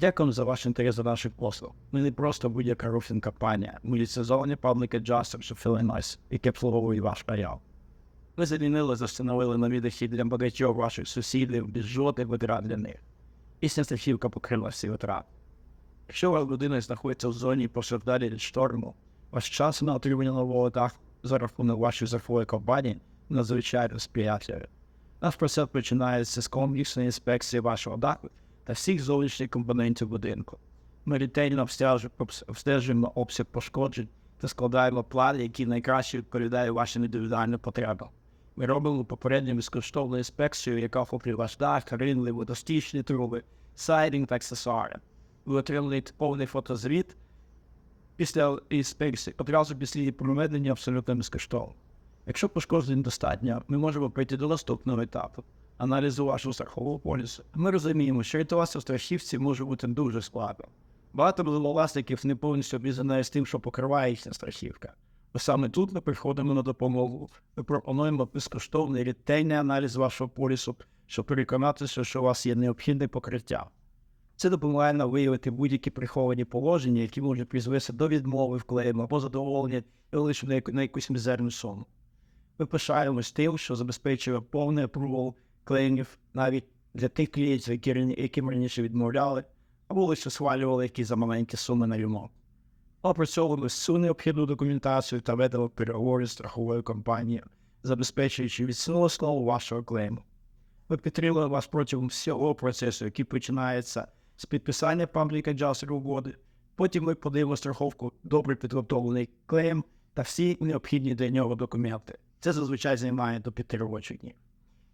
Дякуємо за ваш інтерес до наших послуг. Ми не просто будь-яка рофінг компанія. Ми ліцензовані Public Adjuster, що Філінайс, яке обслуговує ваш ареал. Ми замінили, застановили нові дохід для багатьох ваших сусідів без жодних витрат для них. Пісня страхівка покрила всі витрати. Якщо ваша будинок знаходиться в зоні постраждалі від шторму, ваш час на отримання нового даху за рахунок вашої захворої компанії надзвичайно сприятливий. Наш процес починається з комплексної інспекції вашого даху та всіх зовнішніх компонентів будинку. Ми ретельно обстежуємо- обс- обстежуємо обсяг пошкоджень та складаємо план, який найкраще відповідає вашим індивідуальним потребам. Ми робимо попередню безкоштовну інспекцію, яка охоплює ваш дах, ринли, водостічні труби, сайдинг та аксесуари. Ви отримуєте повний фотозвіт після інспекції, одразу після проведення абсолютно безкоштовно. Якщо пошкоджень достатньо, ми можемо прийти до наступного етапу аналізу вашого страхового полісу. Ми розуміємо, що рятуватися в страхівці може бути дуже складно. Багато власників не повністю обізнані з тим, що покриває їхня страхівка. Саме тут ми приходимо на допомогу. Ми пропонуємо безкоштовний ретельний аналіз вашого полісу, щоб переконатися, що у вас є необхідне покриття. Це допомагає нам виявити будь-які приховані положення, які можуть призвести до відмови в клейму або задоволення і лише на якусь мізерну суму. Ми пишаємось тим, що забезпечує повний апрувал клеймів навіть для тих клієнтів, які, яким раніше відмовляли, або лише схвалювали які за маленькі суми на ремонт. Опрацьовуємо всю необхідну документацію та ведемо переговори з страховою компанією, забезпечуючи відсну основу вашого клейму. Ми підтримуємо вас протягом всього процесу, який починається з підписання Public Adjuster угоди. Потім ми подаємо страховку добре підготовлений клейм та всі необхідні для нього документи. Це зазвичай займає до п'яти робочих днів.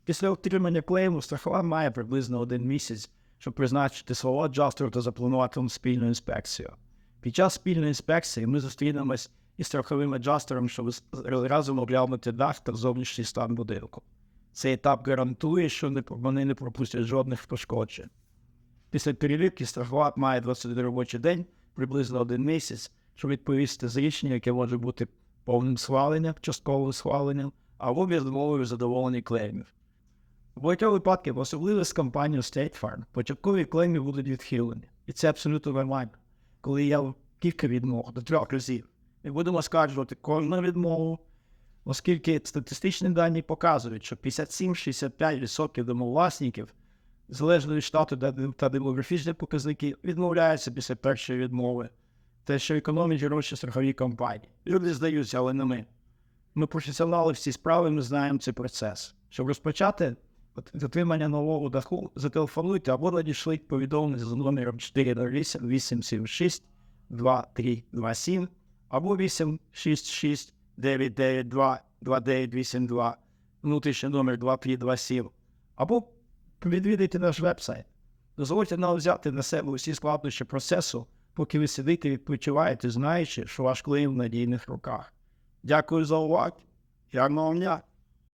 Після отримання клейму страхова має приблизно один місяць, щоб призначити свого аджастеру та запланувати спільну інспекцію. Під час спільної інспекції ми зустрінемось із страховим аджастером, щоб разом оглянути дах та зовнішній стан будинку. Цей етап гарантує, що вони не пропустять жодних пошкоджень. Після перевірки страхова має 21 робочий день, приблизно один місяць, щоб відповісти з рішення, яке може бути повним схваленням, частковим схваленням або відмовою задоволення клеймів. У багатьох випадках, особливо з компанією State Farm, початкові клейми будуть відхилені. І це абсолютно нормально. Коли є кілька відмов до трьох разів, ми будемо скаржувати кожну відмову, оскільки статистичні дані показують, що 57-65% домовласників, залежно від штату та- та демографічних показників, відмовляються після першої відмови. Те, що економить гроші страхові компанії. Люди здаються, але не ми. Ми професіонали всі справи, ми знаємо цей процес. Щоб розпочати отримання нового даху, зателефонуйте або надішліть повідомлення за номером 408 876 2327 або 866 992 2982, внутрішній номер 2327, або відвідайте наш вебсайт. Дозвольте нам взяти на себе усі складнощі процесу, поки ви сидите і відпочиваєте, знаючи, що ваш клейм в надійних руках. Дякую за увагу. Гарного дня!